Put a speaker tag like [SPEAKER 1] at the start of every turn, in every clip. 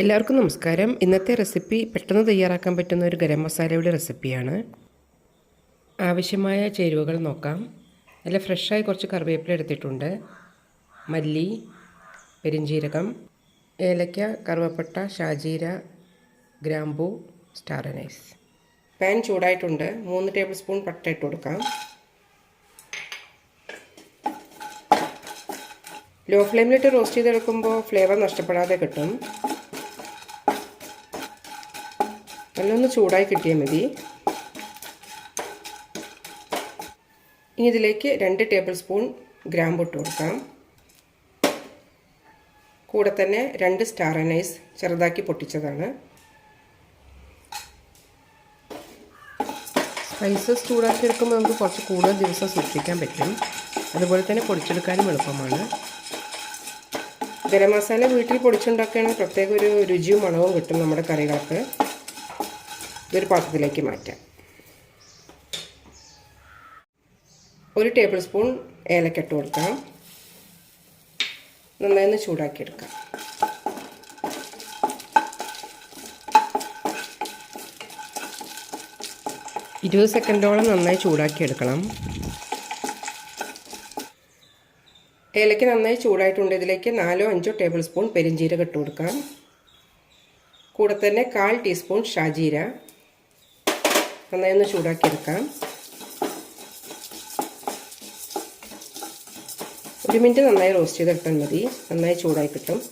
[SPEAKER 1] എല്ലാവർക്കും നമസ്കാരം. ഇന്നത്തെ റെസിപ്പി പെട്ടെന്ന് തയ്യാറാക്കാൻ പറ്റുന്ന ഒരു ഗരം മസാലയുടെ റെസിപ്പിയാണ്. ആവശ്യമായ ചേരുവകൾ നോക്കാം. നല്ല ഫ്രഷായി കുറച്ച് കറിവേപ്പില എടുത്തിട്ടുണ്ട്. മല്ലി പെരിഞ്ജീരകം ഏലക്ക കറുവപ്പട്ട ഷാജീര ഗ്രാമ്പു സ്റ്റാർ അനൈസ്. പാൻ ചൂടായിട്ടുണ്ട്. മൂന്ന് ടേബിൾ സ്പൂൺ പട്ട ഇട്ട് കൊടുക്കാം. ലോ ഫ്ലെയിമിലിട്ട് റോസ്റ്റ് ചെയ്തെടുക്കുമ്പോൾ ഫ്ലേവർ നഷ്ടപ്പെടാതെ കിട്ടും. നല്ലൊന്ന് ചൂടായി കിട്ടിയാൽ മതി. ഇനി ഇതിലേക്ക് രണ്ട് ടേബിൾ സ്പൂൺ ഗ്രാമ്പ് ഇട്ട് കൊടുക്കാം. കൂടെ തന്നെ രണ്ട് സ്റ്റാർ അനൈസ് ചെറുതാക്കി പൊട്ടിച്ചതാണ്. സ്പൈസസ് ചൂടാക്കി എടുക്കുമ്പോൾ നമുക്ക് കുറച്ച് കൂടുതൽ ദിവസം സൂക്ഷിക്കാൻ പറ്റും. അതുപോലെ തന്നെ പൊടിച്ചെടുക്കാനും എളുപ്പമാണ്. ഗരം മസാല വീട്ടിൽ പൊടിച്ചുണ്ടാക്കുകയാണെങ്കിൽ പ്രത്യേക ഒരു രുചിയും മണവും കിട്ടും നമ്മുടെ കറികൾക്ക്. ഇതൊരു പാത്രത്തിലേക്ക് മാറ്റാം. ഒരു ടേബിൾ സ്പൂൺ ഏലക്കെട്ട് കൊടുക്കാം നന്നായി ഒന്ന് ചൂടാക്കിയെടുക്കാം. ഇരുപത് സെക്കൻഡോളം നന്നായി ചൂടാക്കിയെടുക്കണം. ഏലയ്ക്ക് നന്നായി ചൂടായിട്ടുണ്ട്. ഇതിലേക്ക് നാലോ അഞ്ചോ ടേബിൾ സ്പൂൺ പെരിഞ്ചീരക ഇട്ട് കൊടുക്കാം. കൂടെ തന്നെ കാൽ ടീസ്പൂൺ ഷാജീര. നന്നായി ഒന്ന് ചൂടാക്കിയെടുക്കാം. ഒരു മിനിറ്റ് നന്നായി റോസ്റ്റ് ചെയ്തെടുത്താൽ മതി. നന്നായി ചൂടായി കിട്ടും.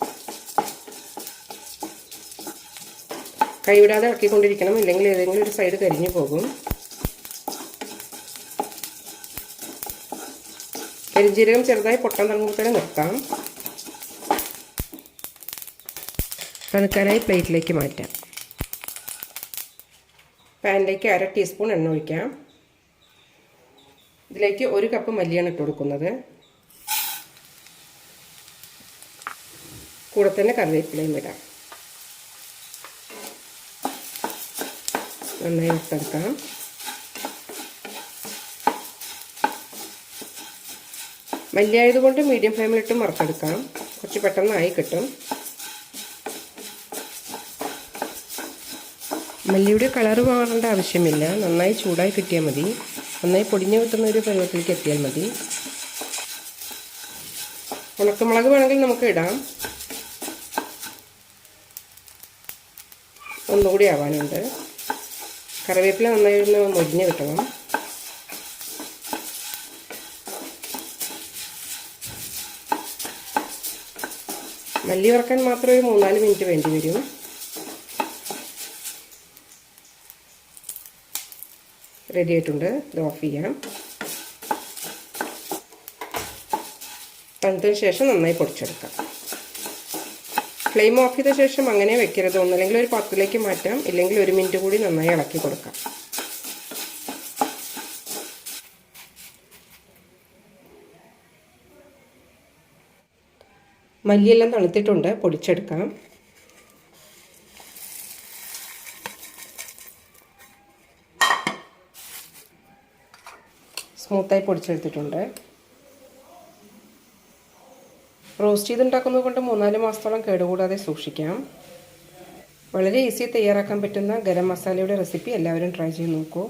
[SPEAKER 1] കൈവിടാതെ ഇളക്കിക്കൊണ്ടിരിക്കണം. ഇല്ലെങ്കിൽ ഏതെങ്കിലും ഒരു സൈഡ് കരിഞ്ഞു പോകും. കരിഞ്ജീരകം ചെറുതായി പൊട്ടാൻ തുടങ്ങുമ്പോൾ നിർത്താം. തണുക്കാനായി പ്ലേറ്റിലേക്ക് മാറ്റാം. പാനിലേക്ക് അര ടീസ്പൂൺ എണ്ണ ഒഴിക്കാം. ഇതിലേക്ക് ഒരു കപ്പ് മല്ലിയാണ് ഇട്ട് കൊടുക്കുന്നത്. കൂടെ തന്നെ കറിവേപ്പിലയും ഇടാം. നന്നായി ഇട്ടെടുക്കാം മല്ലിയായതുകൊണ്ട് മീഡിയം ഫ്ലെയിമിലിട്ട് മറക്കെടുക്കാം കുറച്ച് പെട്ടെന്നായി കിട്ടും. മല്ലിയുടെ കളർ മാറേണ്ട ആവശ്യമില്ല. നന്നായി ചൂടായി കിട്ടിയാൽ മതി. നന്നായി പൊടിഞ്ഞു കിട്ടുന്ന ഒരു പരുവത്തിലേക്ക് എത്തിയാൽ മതി. ഉണക്കമുളക് വേണമെങ്കിൽ നമുക്ക് ഇടാം. ഒന്നുകൂടി ആവാനുണ്ട്. കറിവേപ്പില നന്നായി ഒന്ന് മൊരിഞ്ഞ് കിട്ടണം. മല്ലി വറക്കാൻ മാത്രമേ മൂന്നാൽ മിനിറ്റ് വേണ്ടി വരും. റെഡി ആയിട്ടുണ്ട്. ഇത് ഓഫ് ചെയ്യാം. തണുത്തതിന് ശേഷം നന്നായി പൊടിച്ചെടുക്കാം. ഫ്ലെയിം ഓഫ് ചെയ്ത ശേഷം അങ്ങനെ വെക്കരുത്. ഒന്നല്ലെങ്കിൽ ഒരു പത്തിലേക്ക് മാറ്റാം. ഇല്ലെങ്കിൽ ഒരു മിനിറ്റ് കൂടി നന്നായി ഇളക്കി കൊടുക്കാം. മല്ലിയെല്ലാം തണുത്തിട്ടുണ്ട്. പൊടിച്ചെടുക്കാം. സ്മൂത്തായി പൊടിച്ചെടുത്തിട്ടുണ്ട്. റോസ്റ്റ് ചെയ്തുണ്ടാക്കുന്നത് കൊണ്ട് മൂന്നാൽ മാസത്തോളം കേടുകൂടാതെ സൂക്ഷിക്കാം. വളരെ ഈസി തയ്യാറാക്കാൻ പറ്റുന്ന ഗരം മസാലയുടെ റെസിപ്പി എല്ലാവരും ട്രൈ ചെയ്ത് നോക്കൂ.